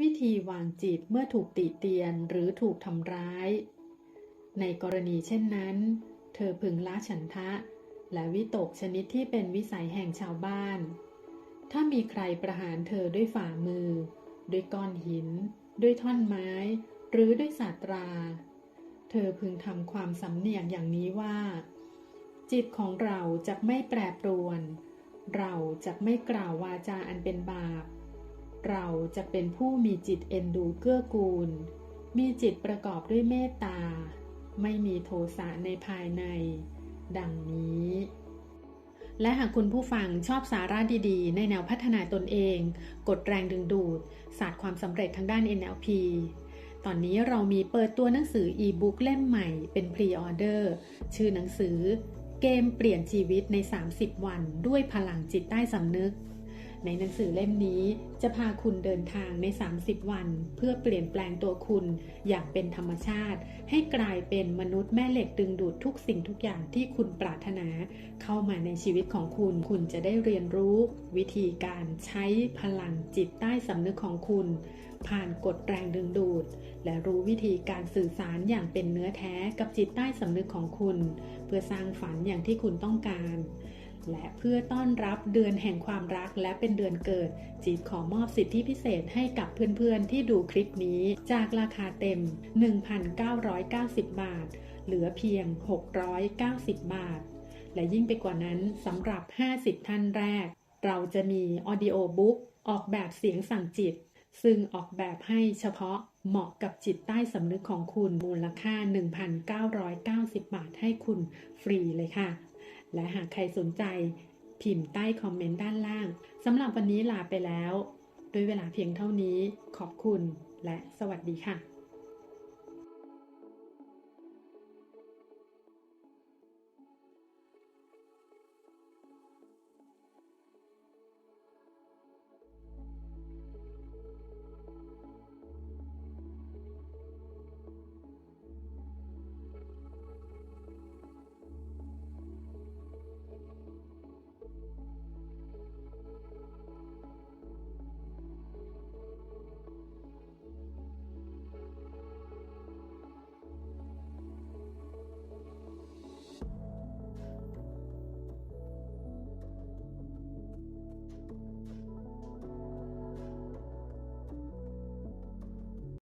วิธีวางจิตเมื่อถูกติเตียนหรือถูกทำร้าย ในกรณีเช่นนั้น เธอพึงละฉันทะ และวิตกชนิดที่เป็นวิสัยแห่งชาวบ้าน ถ้ามีใครประหารเธอด้วยฝ่ามือ ด้วยก้อนหิน ด้วยท่อนไม้ หรือด้วยสาตรา เธอพึงทำความสำเนียกอย่างนี้ว่า จิตของเราจะไม่แปรปรวน เราจะไม่กล่าววาจาอันเป็นบาป เราจะเป็นผู้มีจิตเอ็นดูเกื้อกูล มีจิตประกอบด้วยเมตตา ไม่มีโทสะในภายใน ดังนี้ และหากคุณผู้ฟังชอบสาระดีๆ ในแนวพัฒนาตนเอง กดแรงดึงดูด ศาสตร์ความสำเร็จทางด้าน NLP ตอนนี้เรามีเปิดตัวหนังสืออีบุ๊กเล่มใหม่เป็นพรีออเดอร์ ชื่อหนังสือ เกมเปลี่ยนชีวิตใน 30 วัน ด้วยพลังจิตใต้สำนึก ในหนังสือเล่มนี้จะพาคุณเดินทางใน 30 วัน เพื่อเปลี่ยนแปลงตัวคุณอย่างเป็นธรรมชาติ ให้กลายเป็นมนุษย์แม่เหล็กดึงดูดทุกสิ่งทุกอย่างที่คุณปรารถนา เข้ามาในชีวิตของคุณ คุณจะได้เรียนรู้ วิธีการใช้พลังจิตใต้สำนึกของคุณ ผ่านกฎแรงดึงดูด และรู้วิธีการสื่อสารอย่างเป็นเนื้อแท้กับจิตใต้สำนึกของคุณ เพื่อสร้างฝันอย่างที่คุณต้องการ และเพื่อต้อนรับเดือนแห่งความรักและเป็นเดือนเกิด จีดขอมอบสิทธิพิเศษให้กับเพื่อนๆที่ดูคลิปนี้ จากราคาเต็ม 1,990 บาท เหลือเพียง 690 บาท และยิ่งไปกว่านั้นสำหรับ 50 ท่านแรก เราจะมีออดิโอบุ๊กออกแบบเสียงสั่งจิต ซึ่งออกแบบให้เฉพาะเหมาะกับจิตใต้สำนึกของคุณมูลค่า 1,990 บาทให้คุณฟรีเลยค่ะ และหากใครสนใจพิมพ์ใต้คอมเมนต์ด้านล่างสำหรับวันนี้ลาไปแล้ว ด้วยเวลาเพียงเท่านี้ขอบคุณและสวัสดีค่ะ